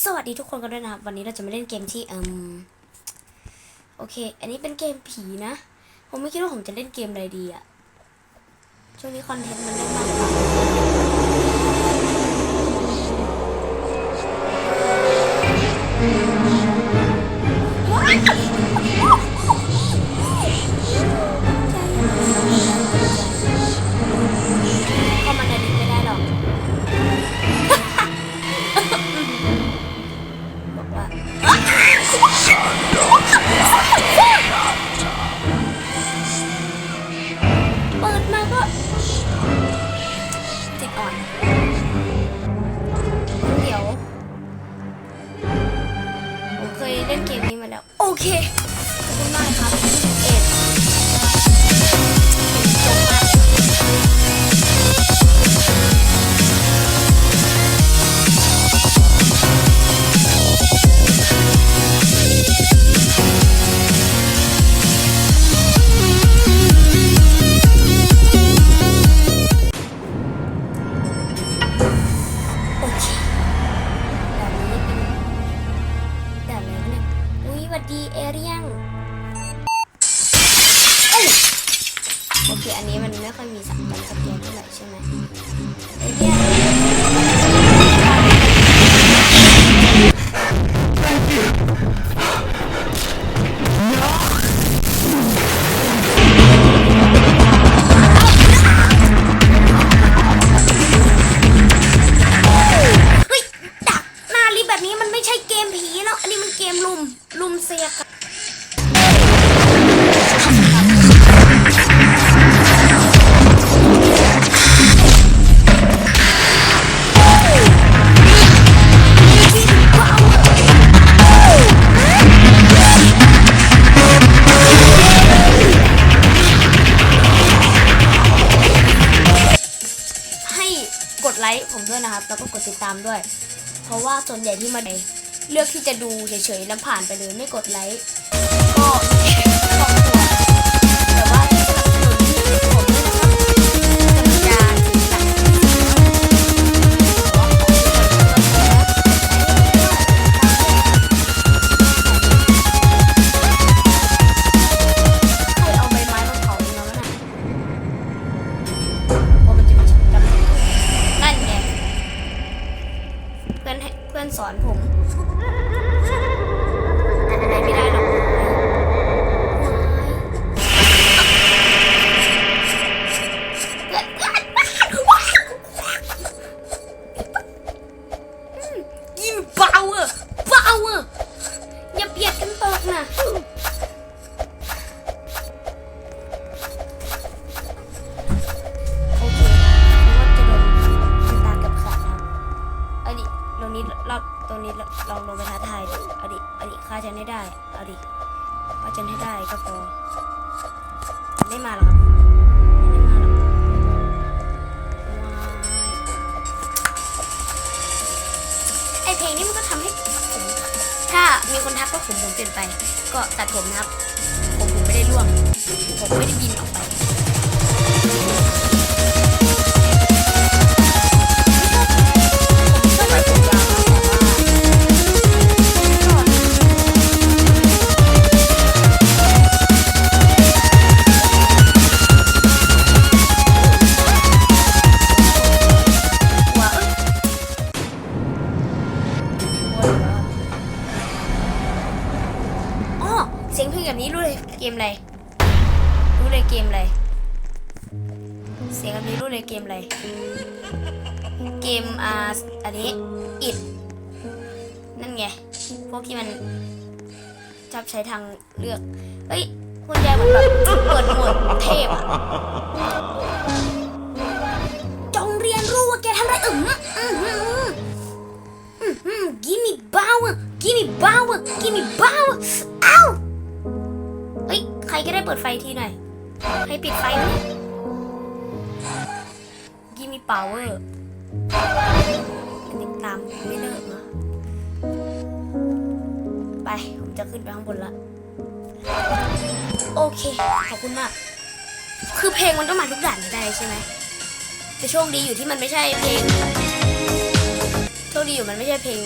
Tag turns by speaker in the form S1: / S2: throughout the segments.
S1: สวัสดีทุกคนกันด้วยนะครับ วันนี้เราจะมาเล่นเกมที่เอืมโอเค อันนี้เป็นเกมผีนะ ผมไม่คิดว่าผมจะเล่นเกมอะไรดีอะช่วงนี้คอนเทนต์มันเล่นมากกว่าเข้ อ่อนเดี๋ยวผมเคยเล่นเกมนี้มาแล้ว โอเค วัดดีเอเรียงเอ้ยโอเค อันนี้มันไม่ค่อยมีสัมพันธ์สเกลเท่าไหร่ใช่ไหมเอเรียง ดไลค์ผมด้วยนะครับ แล้วก็กดติดตามด้วย เพราะว่าส่วนใหญ่ที่มาเลือกที่จะดูเฉยๆแล้วผ่านไปเลยไม่กดไลค์ก็ ลองลงไปท้าทายดิเอาดิเอาดิฆ่าฉันให้ได้เอาดิฆ่าฉันให้ได้ก็พอไม่มาหรอกครับไม่มาหรอกไอเพลงนี้มันก็ทำให้ผมถ้ามีคนทักว่าผมผมเปลี่ยนไป ก็ตัดผมนะครับ ผมผมไม่ได้ร่วง ผมไม่ได้บินออกไป ยงเพลงแบบนี้รู้เลยเกมอะไร รู้เลยเกมอะไร เสียงแบบนี้รู้เลยเกมอะไร เกมอ่าอันนี้อิดนั่นไง พวกที่มันชอบใช้ทางเลือก เฮ้ย คุณยายมือนแบบเปิดโหมดเทพอะจงเรียนรู้ว่าแกทำอะไรอืมอืมอืมอืมอืม give me power give me power give me power เอ้าเฮ้ยใคร ก็ได้เปิดไฟทีหน่อยใครปิดไฟวะเนี่ย give me power ติดตามไม่เลิกนะไป ผมจะขึ้นไปข้างบนละ โอเค ขอบคุณมาก คือเพลงมันต้องมาทุกด่านได้ใช่ไหมแต่โชคดีอยู่ที่มันไม่ใช่เพลง โชคดีอยู่มันไม่ใช่เพลง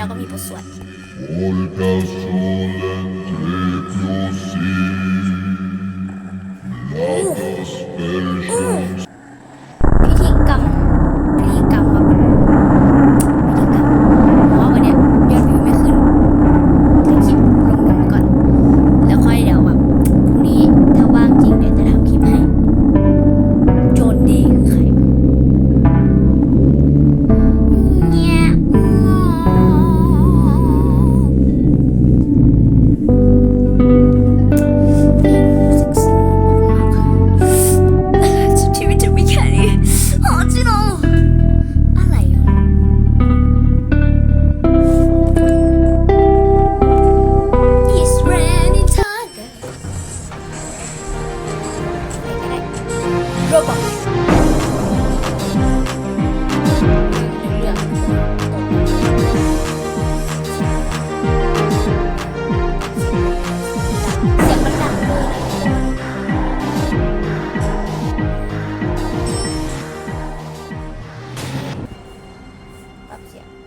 S1: แล้วก็มีบทสวด
S2: volca solent reclusi, latas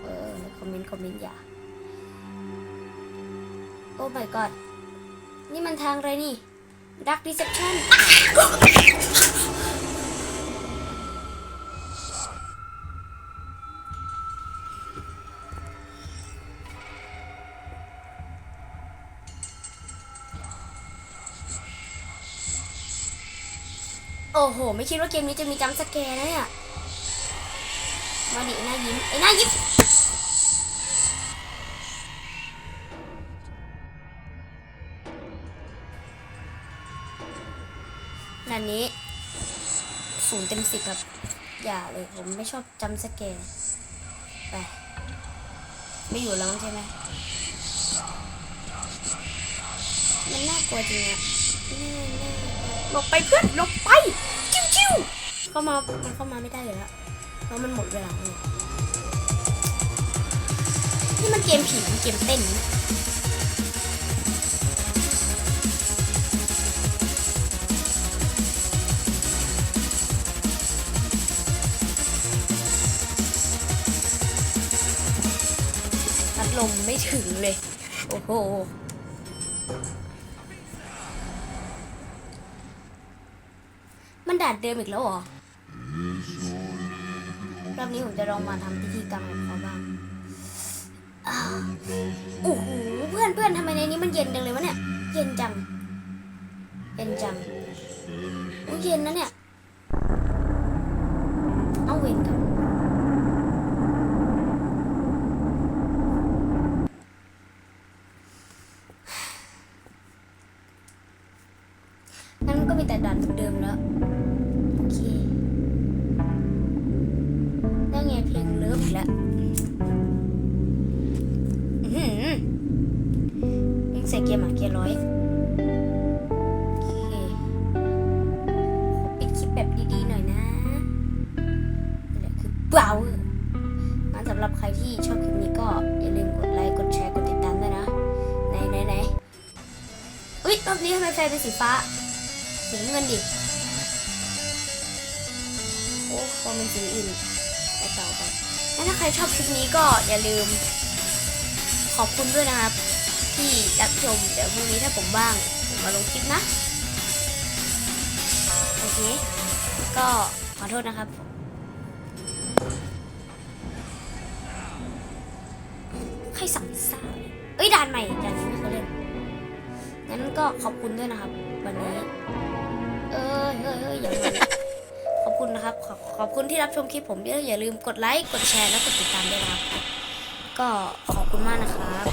S1: เออคอมเมนต์คอมเมนต์อย่า โอ้ my god นี่มันทางอะไรนี่ Dark Deception โอ้โห ไม่คิดว่าเกมนี้จะมีจัมป์สแกร์นะเนี่ย มาดิไอ้หน้ายิ้มไอ้หน้ายิ้ม นันนี้ศูนย์เต็มสิบครับ อย่าเลยผมไม่ชอบจำสแกร์ไป ไม่อยู่แล้วใช่ไหมมันน่ากลัวจริงอะหลบไปเพื่อนหลบไปชิวๆเข้ามา มันเข้ามาไม่ได้เลยละเพราะมันหมดเวลาแล้วนี่มันเกมผีเกมเต้น ลมไม่ถึงเลย โอ้โห มันด่านเดิมอีกแล้วเหรอ รอบนี้ผมจะลองมาทำพิธีกรรมกับเขาบ้างโอ้โห เพื่อนเพื่อนทำไมในนี้มันเย็นจังเลยวะเนี่ย เย็นจัง เย็นจังโอ้เย็นนะเนี่ย เอาเวนกัน งั้นก็มีแต่ด่านเดิมแล้ว โอเคนั่นไงเพลงเลิฟอีกแล้วอื้อหือยังใส่เกียร์หมาเกียร์ร้อยโอเคปิดคลิปแบบดีๆหน่อยนะนี่แหละคือเบราว์งั้นสำหรับใครที่ชอบคลิปนี้ก็อย่าลืมกดไลค์ กดแชร์ กดติดตามด้วยนะ ไหนไหนไหนอุ๊ยรอบนี้ทำไมไฟเป็นสีฟ้า สีเงินดิ โอ้พอเป็นสีอื่นไปต่อไปงั้นถ้าใครชอบคลิปนี้ก็อย่าลืม ขอบคุณด้วยนะครับ ที่รับชม เดี๋ยวพรุ่งนี้ถ้าผมว่าง ผมมาลงคลิปนะ โอเค ก็ขอโทษนะครับใครสั่งซซ่าเอ้ยด่านใหม่ด่านนี้ไม่เคยเล่นงั้นก็ขอบคุณด้วยนะครับ วันนี้ เอ้ยเอ้ยเอ้ยอย่ามขอบคุณนะครับขอบขอบคุณที่รับชมคลิปผมเยอะอย่าลืมกดไลค์กดแชร์และกดติดตามด้วยนะครับ ก็ขอบคุณมากนะครับ